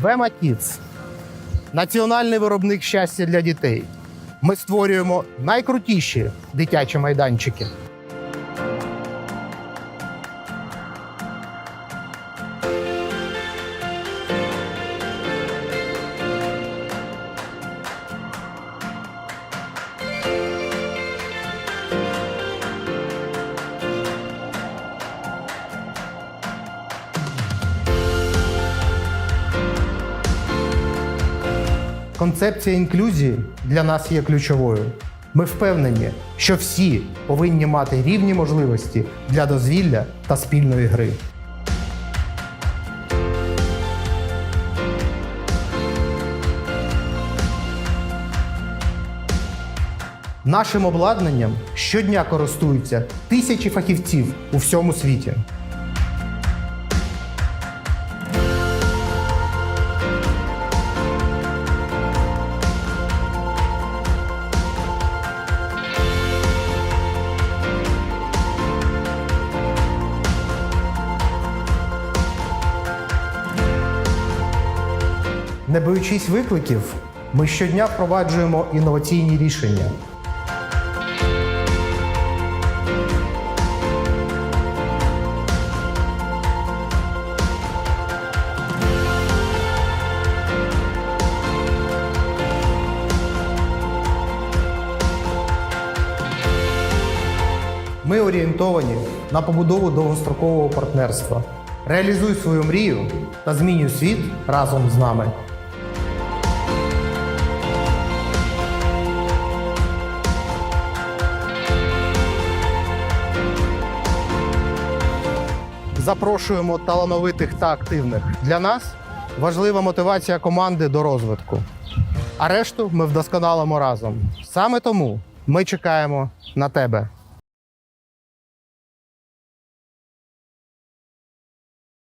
Вема Kids – національний виробник щастя для дітей. Ми створюємо найкрутіші дитячі майданчики. Концепція інклюзії для нас є ключовою. Ми впевнені, що всі повинні мати рівні можливості для дозвілля та спільної гри. Нашим обладнанням щодня користуються тисячі фахівців у всьому світі. Не боючись викликів, ми щодня впроваджуємо інноваційні рішення. Ми орієнтовані на побудову довгострокового партнерства. Реалізуй свою мрію та змінюй світ разом з нами. Запрошуємо талановитих та активних. Для нас важлива мотивація команди до розвитку. А решту ми вдосконалимо разом. Саме тому ми чекаємо на тебе.